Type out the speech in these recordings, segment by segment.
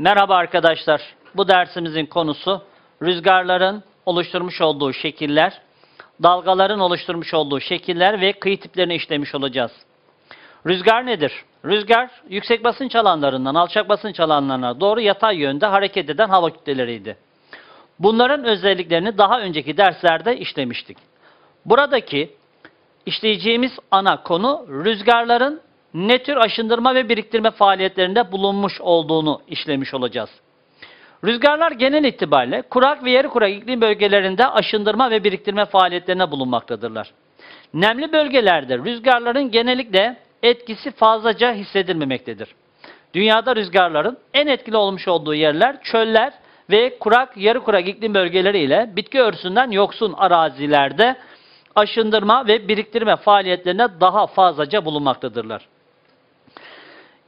Merhaba arkadaşlar. Bu dersimizin konusu rüzgarların oluşturmuş olduğu şekiller, dalgaların oluşturmuş olduğu şekiller ve kıyı tiplerini işlemiş olacağız. Rüzgar nedir? Rüzgar yüksek basınç alanlarından alçak basınç alanlarına doğru yatay yönde hareket eden hava kütleleriydi. Bunların özelliklerini daha önceki derslerde işlemiştik. Buradaki işleyeceğimiz ana konu rüzgarların ne tür aşındırma ve biriktirme faaliyetlerinde bulunmuş olduğunu işlemiş olacağız. Rüzgarlar genel itibariyle kurak ve yarı kurak iklim bölgelerinde aşındırma ve biriktirme faaliyetlerine bulunmaktadırlar. Nemli bölgelerde rüzgarların genellikle etkisi fazlaca hissedilmemektedir. Dünyada rüzgarların en etkili olmuş olduğu yerler çöller ve kurak, yarı kurak iklim bölgeleri ile bitki örtüsünden yoksun arazilerde aşındırma ve biriktirme faaliyetlerine daha fazlaca bulunmaktadırlar.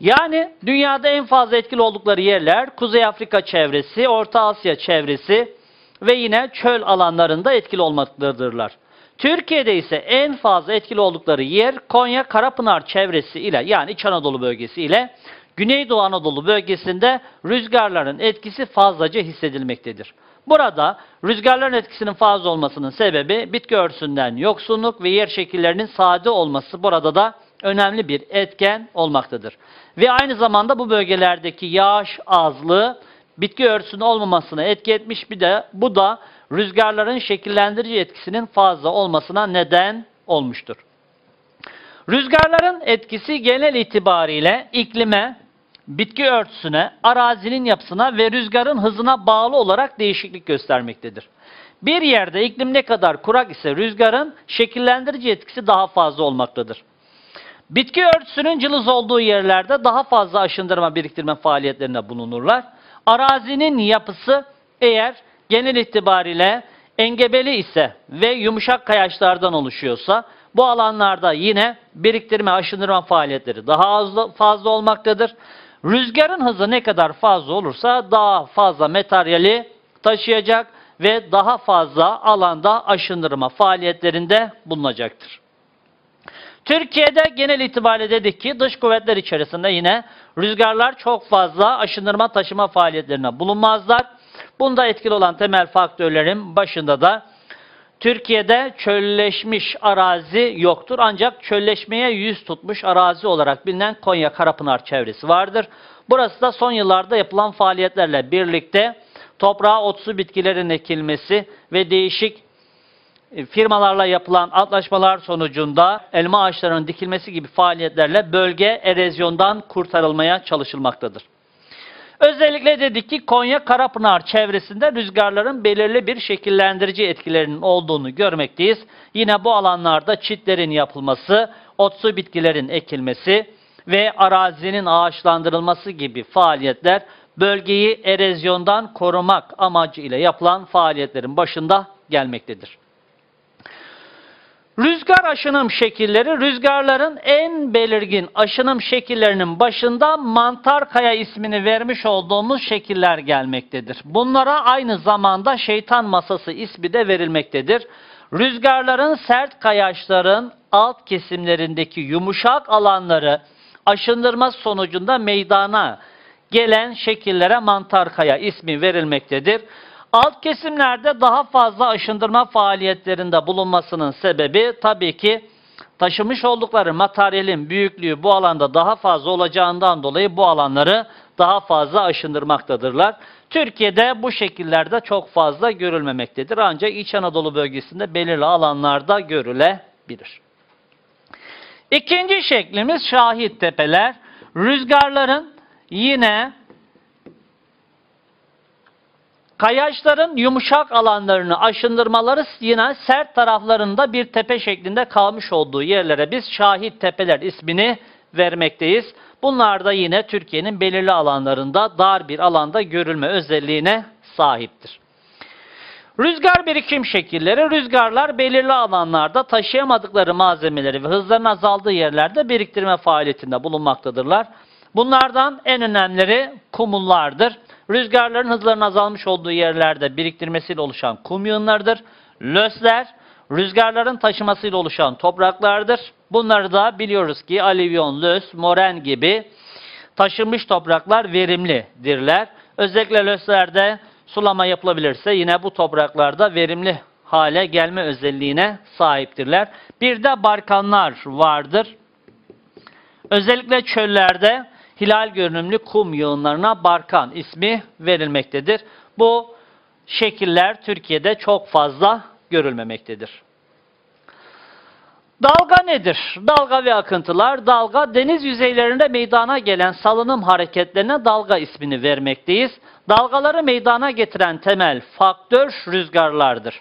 Yani dünyada en fazla etkili oldukları yerler Kuzey Afrika çevresi, Orta Asya çevresi ve yine çöl alanlarında etkili olmaktadırlar. Türkiye'de ise en fazla etkili oldukları yer Konya Karapınar çevresi ile yani İç Anadolu bölgesi ile Güneydoğu Anadolu bölgesinde rüzgarların etkisi fazlaca hissedilmektedir. Burada rüzgarların etkisinin fazla olmasının sebebi bitki örtüsünden yoksunluk ve yer şekillerinin sade olması burada da önemli bir etken olmaktadır. Ve aynı zamanda bu bölgelerdeki yağış azlığı bitki örtüsünün olmamasına etki etmiş bir de bu da rüzgarların şekillendirici etkisinin fazla olmasına neden olmuştur. Rüzgarların etkisi genel itibariyle iklime, bitki örtüsüne, arazinin yapısına ve rüzgarın hızına bağlı olarak değişiklik göstermektedir. Bir yerde iklim ne kadar kurak ise rüzgarın şekillendirici etkisi daha fazla olmaktadır. Bitki örtüsünün cılız olduğu yerlerde daha fazla aşındırma biriktirme faaliyetlerinde bulunurlar. Arazinin yapısı eğer genel itibariyle engebeli ise ve yumuşak kayaçlardan oluşuyorsa bu alanlarda yine biriktirme, aşındırma faaliyetleri daha az fazla olmaktadır. Rüzgarın hızı ne kadar fazla olursa daha fazla materyali taşıyacak ve daha fazla alanda aşındırma faaliyetlerinde bulunacaktır. Türkiye'de genel itibariyle dedik ki dış kuvvetler içerisinde yine rüzgarlar çok fazla aşındırma taşıma faaliyetlerine bulunmazlar. Bunda etkili olan temel faktörlerin başında da Türkiye'de çölleşmiş arazi yoktur. Ancak çölleşmeye yüz tutmuş arazi olarak bilinen Konya Karapınar çevresi vardır. Burası da son yıllarda yapılan faaliyetlerle birlikte toprağa otsu bitkilerin ekilmesi ve değişik firmalarla yapılan antlaşmalar sonucunda elma ağaçlarının dikilmesi gibi faaliyetlerle bölge erozyondan kurtarılmaya çalışılmaktadır. Özellikle dedik ki Konya Karapınar çevresinde rüzgarların belirli bir şekillendirici etkilerinin olduğunu görmekteyiz. Yine bu alanlarda çitlerin yapılması, otsu bitkilerin ekilmesi ve arazinin ağaçlandırılması gibi faaliyetler bölgeyi erozyondan korumak amacıyla yapılan faaliyetlerin başında gelmektedir. Rüzgar aşınım şekilleri, rüzgarların en belirgin aşınım şekillerinin başında mantar kaya ismini vermiş olduğumuz şekiller gelmektedir. Bunlara aynı zamanda şeytan masası ismi de verilmektedir. Rüzgarların sert kayaçların alt kesimlerindeki yumuşak alanları aşındırma sonucunda meydana gelen şekillere mantar kaya ismi verilmektedir. Alt kesimlerde daha fazla aşındırma faaliyetlerinde bulunmasının sebebi tabii ki taşımış oldukları materyalin büyüklüğü bu alanda daha fazla olacağından dolayı bu alanları daha fazla aşındırmaktadırlar. Türkiye'de bu şekillerde çok fazla görülmemektedir. Ancak İç Anadolu bölgesinde belirli alanlarda görülebilir. İkinci şeklimiz şahit tepeler. Rüzgarların yine Kayaçların yumuşak alanlarını aşındırmaları yine sert taraflarında bir tepe şeklinde kalmış olduğu yerlere biz şahit tepeler ismini vermekteyiz. Bunlar da yine Türkiye'nin belirli alanlarında dar bir alanda görülme özelliğine sahiptir. Rüzgar birikim şekilleri, rüzgarlar belirli alanlarda taşıyamadıkları malzemeleri ve hızların azaldığı yerlerde biriktirme faaliyetinde bulunmaktadırlar. Bunlardan en önemlileri kumullardır. Rüzgarların hızlarının azalmış olduğu yerlerde biriktirmesiyle oluşan kum yığınlarıdır. Lösler, rüzgarların taşımasıyla oluşan topraklardır. Bunları da biliyoruz ki alivyon, lös, moren gibi taşınmış topraklar verimlidirler. Özellikle löslerde sulama yapılabilirse yine bu topraklarda verimli hale gelme özelliğine sahiptirler. Bir de barkanlar vardır. Özellikle çöllerde hilal görünümlü kum yığınlarına barkan ismi verilmektedir. Bu şekiller Türkiye'de çok fazla görülmemektedir. Dalga nedir? Dalga ve akıntılar. Dalga deniz yüzeylerinde meydana gelen salınım hareketlerine dalga ismini vermekteyiz. Dalgaları meydana getiren temel faktör rüzgarlardır.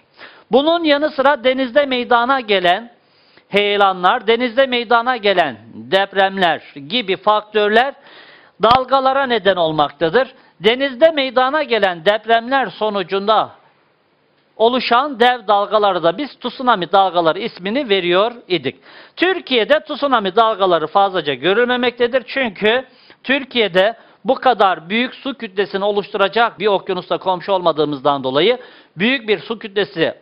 Bunun yanı sıra denizde meydana gelen heyelanlar, denizde meydana gelen depremler gibi faktörler dalgalara neden olmaktadır. Denizde meydana gelen depremler sonucunda oluşan dev dalgaları da biz tsunami dalgaları ismini veriyor idik. Türkiye'de tsunami dalgaları fazlaca görülmemektedir. Çünkü Türkiye'de bu kadar büyük su kütlesini oluşturacak bir okyanusla komşu olmadığımızdan dolayı büyük bir su kütlesi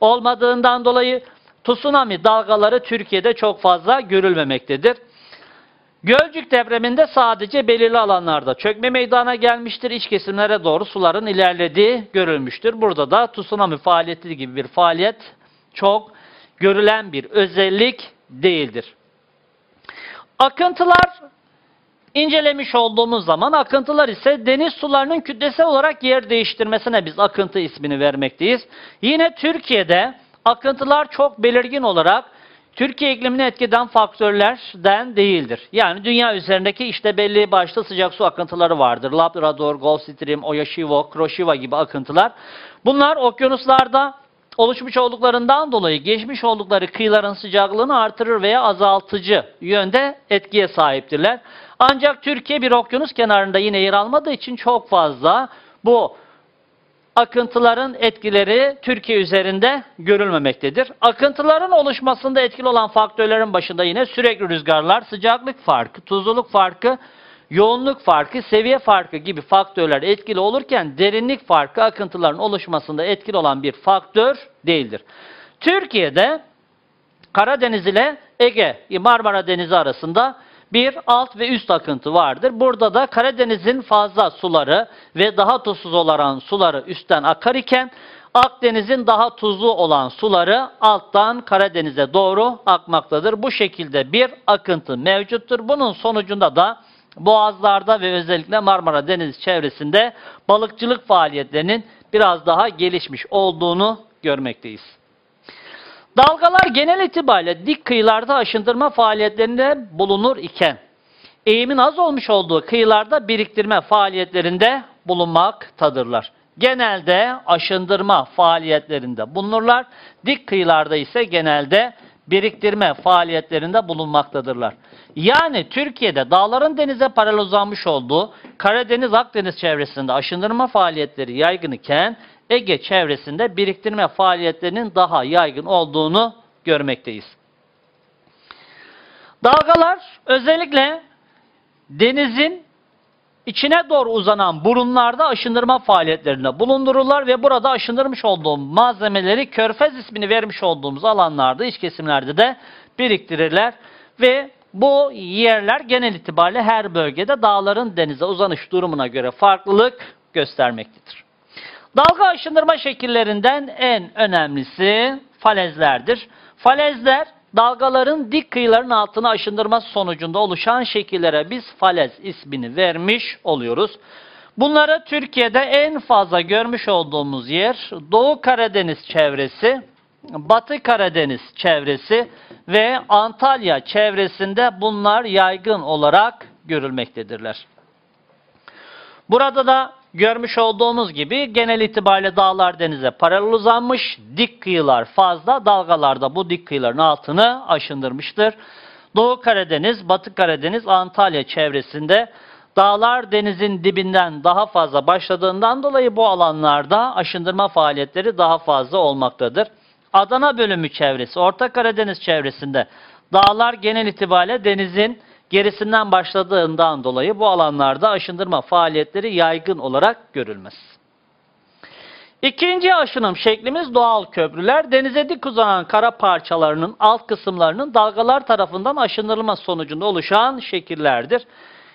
olmadığından dolayı tsunami dalgaları Türkiye'de çok fazla görülmemektedir. Gölcük depreminde sadece belirli alanlarda çökme meydana gelmiştir. İç kesimlere doğru suların ilerlediği görülmüştür. Burada da tsunami faaliyeti gibi bir faaliyet çok görülen bir özellik değildir. Akıntılar incelemiş olduğumuz zaman akıntılar ise deniz sularının kütlesel olarak yer değiştirmesine biz akıntı ismini vermekteyiz. Yine Türkiye'de akıntılar çok belirgin olarak Türkiye iklimini etkeden faktörlerden değildir. Yani dünya üzerindeki işte belli başlı sıcak su akıntıları vardır. Labrador, Gulf Stream, Oyashiwo, Kuroshiwa gibi akıntılar. Bunlar okyanuslarda oluşmuş olduklarından dolayı geçmiş oldukları kıyıların sıcaklığını artırır veya azaltıcı yönde etkiye sahiptirler. Ancak Türkiye bir okyanus kenarında yine yer almadığı için çok fazla bu akıntıların etkileri Türkiye üzerinde görülmemektedir. Akıntıların oluşmasında etkili olan faktörlerin başında yine sürekli rüzgarlar, sıcaklık farkı, tuzluluk farkı, yoğunluk farkı, seviye farkı gibi faktörler etkili olurken derinlik farkı akıntıların oluşmasında etkili olan bir faktör değildir. Türkiye'de Karadeniz ile Ege, Marmara Denizi arasında bir alt ve üst akıntı vardır. Burada da Karadeniz'in fazla suları ve daha tuzsuz olan suları üstten akar iken Akdeniz'in daha tuzlu olan suları alttan Karadeniz'e doğru akmaktadır. Bu şekilde bir akıntı mevcuttur. Bunun sonucunda da boğazlarda ve özellikle Marmara Denizi çevresinde balıkçılık faaliyetlerinin biraz daha gelişmiş olduğunu görmekteyiz. Dalgalar genel itibariyle dik kıyılarda aşındırma faaliyetlerinde bulunur iken, eğimin az olmuş olduğu kıyılarda biriktirme faaliyetlerinde bulunmaktadırlar. Genelde aşındırma faaliyetlerinde bulunurlar. Dik kıyılarda ise genelde biriktirme faaliyetlerinde bulunmaktadırlar. Yani Türkiye'de dağların denize paralel uzanmış olduğu Karadeniz-Akdeniz çevresinde aşındırma faaliyetleri yaygın iken Ege çevresinde biriktirme faaliyetlerinin daha yaygın olduğunu görmekteyiz. Dalgalar özellikle denizin içine doğru uzanan burunlarda aşındırma faaliyetlerinde bulundururlar ve burada aşındırmış olduğum malzemeleri körfez ismini vermiş olduğumuz alanlarda, iç kesimlerde de biriktirirler ve bu yerler genel itibariyle her bölgede dağların denize uzanış durumuna göre farklılık göstermektedir. Dalga aşındırma şekillerinden en önemlisi falezlerdir. Falezler dalgaların dik kıyıların altına aşındırması sonucunda oluşan şekillere biz falez ismini vermiş oluyoruz. Bunları Türkiye'de en fazla görmüş olduğumuz yer Doğu Karadeniz çevresi, Batı Karadeniz çevresi ve Antalya çevresinde bunlar yaygın olarak görülmektedirler. Burada da görmüş olduğumuz gibi genel itibariyle dağlar denize paralel uzanmış, dik kıyılar fazla, dalgalar da bu dik kıyıların altını aşındırmıştır. Doğu Karadeniz, Batı Karadeniz, Antalya çevresinde dağlar denizin dibinden daha fazla başladığından dolayı bu alanlarda aşındırma faaliyetleri daha fazla olmaktadır. Adana bölümü çevresi, Orta Karadeniz çevresinde dağlar genel itibariyle denizin gerisinden başladığından dolayı bu alanlarda aşındırma faaliyetleri yaygın olarak görülmez. İkinci aşınım şeklimiz doğal köprüler. Denize dik uzanan kara parçalarının alt kısımlarının dalgalar tarafından aşındırılma sonucunda oluşan şekillerdir.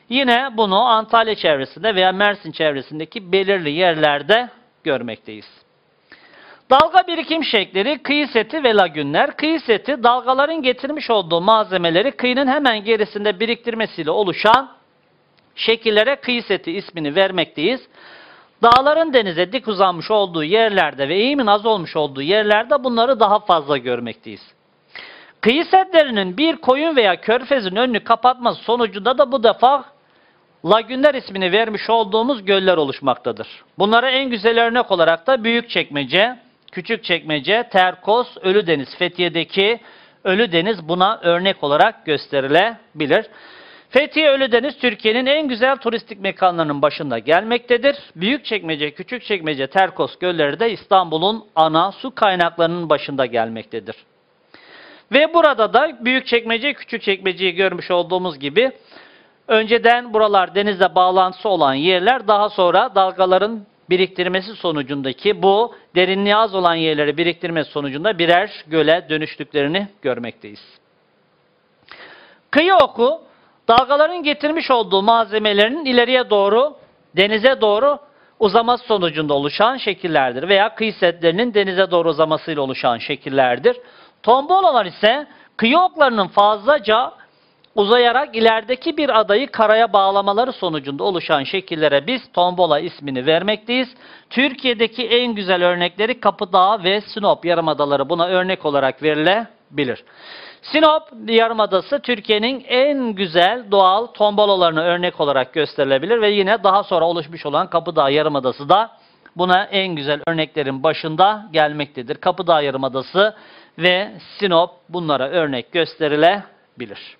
Yine bunu Antalya çevresinde veya Mersin çevresindeki belirli yerlerde görmekteyiz. Dalga birikim şekleri kıyı seti ve lagünler. Kıyı seti dalgaların getirmiş olduğu malzemeleri kıyının hemen gerisinde biriktirmesiyle oluşan şekillere kıyı seti ismini vermekteyiz. Dağların denize dik uzanmış olduğu yerlerde ve eğimin az olmuş olduğu yerlerde bunları daha fazla görmekteyiz. Kıyı setlerinin bir koyun veya körfezin önünü kapatması sonucunda da bu defa lagünler ismini vermiş olduğumuz göller oluşmaktadır. Bunlara en güzel örnek olarak da Büyükçekmece, Küçükçekmece, Terkos, Ölüdeniz, Fethiye'deki Ölüdeniz buna örnek olarak gösterilebilir. Fethiye Ölüdeniz Türkiye'nin en güzel turistik mekanlarının başında gelmektedir. Büyükçekmece, Küçükçekmece, Terkos gölleri de İstanbul'un ana su kaynaklarının başında gelmektedir. Ve burada da Büyükçekmece, Küçükçekmece'yi görmüş olduğumuz gibi önceden buralar denizle bağlantısı olan yerler daha sonra dalgaların biriktirmesi sonucundaki bu derinliği az olan yerleri biriktirmesi sonucunda birer göle dönüştüklerini görmekteyiz. Kıyı oku dalgaların getirmiş olduğu malzemelerin ileriye doğru denize doğru uzaması sonucunda oluşan şekillerdir veya kıyı setlerinin denize doğru uzamasıyla oluşan şekillerdir. Tombolalar ise kıyı oklarının fazlaca uzayarak ilerideki bir adayı karaya bağlamaları sonucunda oluşan şekillere biz tombola ismini vermekteyiz. Türkiye'deki en güzel örnekleri Kapıdağ ve Sinop yarımadaları buna örnek olarak verilebilir. Sinop Yarımadası Türkiye'nin en güzel doğal tombolalarına örnek olarak gösterilebilir ve yine daha sonra oluşmuş olan Kapıdağ Yarımadası da buna en güzel örneklerin başında gelmektedir. Kapıdağ Yarımadası ve Sinop bunlara örnek gösterilebilir.